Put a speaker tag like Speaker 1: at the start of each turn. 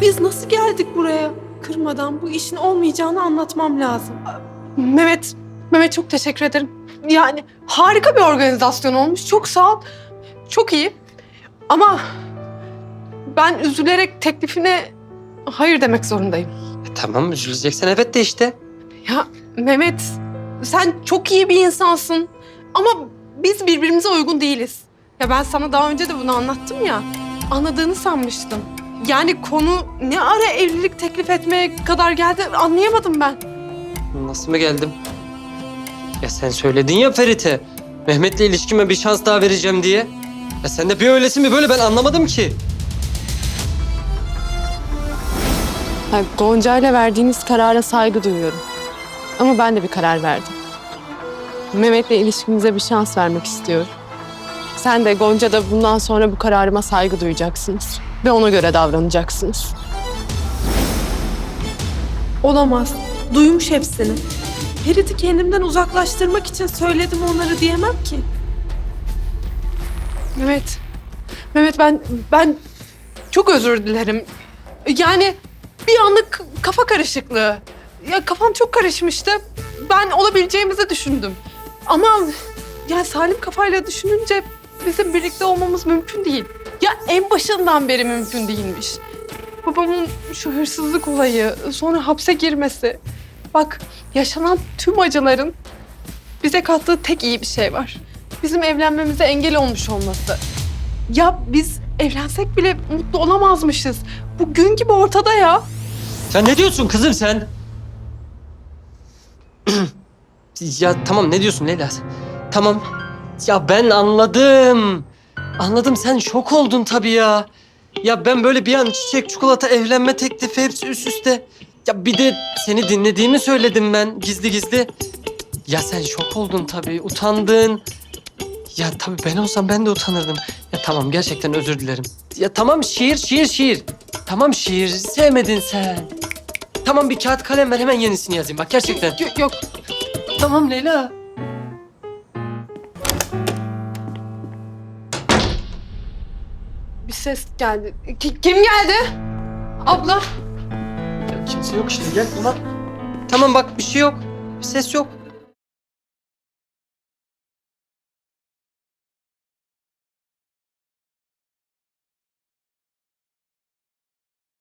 Speaker 1: Biz nasıl geldik buraya? Kırmadan bu işin olmayacağını anlatmam lazım. Mehmet, Mehmet çok teşekkür ederim. Yani harika bir organizasyon olmuş. Çok sağ ol. Çok iyi. Ama ben üzülerek teklifine hayır demek zorundayım.
Speaker 2: E, tamam üzüleceksen evet de işte.
Speaker 1: Ya Mehmet, sen çok iyi bir insansın. Ama biz birbirimize uygun değiliz. Ya ben sana daha önce de bunu anlattım ya. Anladığını sanmıştım. Yani konu ne ara evlilik teklif etmeye kadar geldi anlayamadım ben.
Speaker 2: Nasıl mı geldim? Ya sen söyledin ya Ferit'e. Mehmet'le ilişkime bir şans daha vereceğim diye. Ya sen de bir öylesi mi böyle ben anlamadım ki.
Speaker 1: Gonca ile verdiğiniz karara saygı duyuyorum. Ama ben de bir karar verdim. Mehmet'le ilişkimize bir şans vermek istiyorum. Sen de Gonca da bundan sonra bu kararıma saygı duyacaksınız. Ve ona göre davranacaksınız. Olamaz. Duymuş hepsini. Ferit'i kendimden uzaklaştırmak için söyledim onları diyemem ki. Mehmet. Mehmet ben ben çok özür dilerim. Yani bir anlık kafa karışıklığı. Ya kafam çok karışmıştı. Ben olabileceğimizi düşündüm. Ama ya salim kafayla düşününce bizim birlikte olmamız mümkün değil. Ya en başından beri mümkün değilmiş. Babamın şu hırsızlık olayı, sonra hapse girmesi. Bak yaşanan tüm acıların bize kattığı tek iyi bir şey var. Bizim evlenmemize engel olmuş olması. Ya biz evlensek bile mutlu olamazmışız. Bu gün gibi ortada ya.
Speaker 2: Sen ne diyorsun kızım sen? ya tamam ne diyorsun Leyla? Tamam. Ya ben anladım. Anladım sen şok oldun tabii ya. Ya ben böyle bir an çiçek, çikolata, evlenme teklifi hepsi üst üste. Ya bir de seni dinlediğimi söyledim ben gizli gizli. Ya sen şok oldun tabii, utandın. Ya tabii ben olsam ben de utanırdım. Ya tamam gerçekten özür dilerim. Ya tamam şiir, şiir, şiir. Tamam şiir, sevmedin sen. Tamam bir kağıt kalem ver hemen yenisini yazayım bak gerçekten.
Speaker 1: Yok, yok.
Speaker 2: Tamam Leyla.
Speaker 1: Bir ses geldi. Ki- kim geldi? Abla.
Speaker 2: Ya kimse yok işte gel ulan. Tamam bak bir şey yok. Bir ses yok.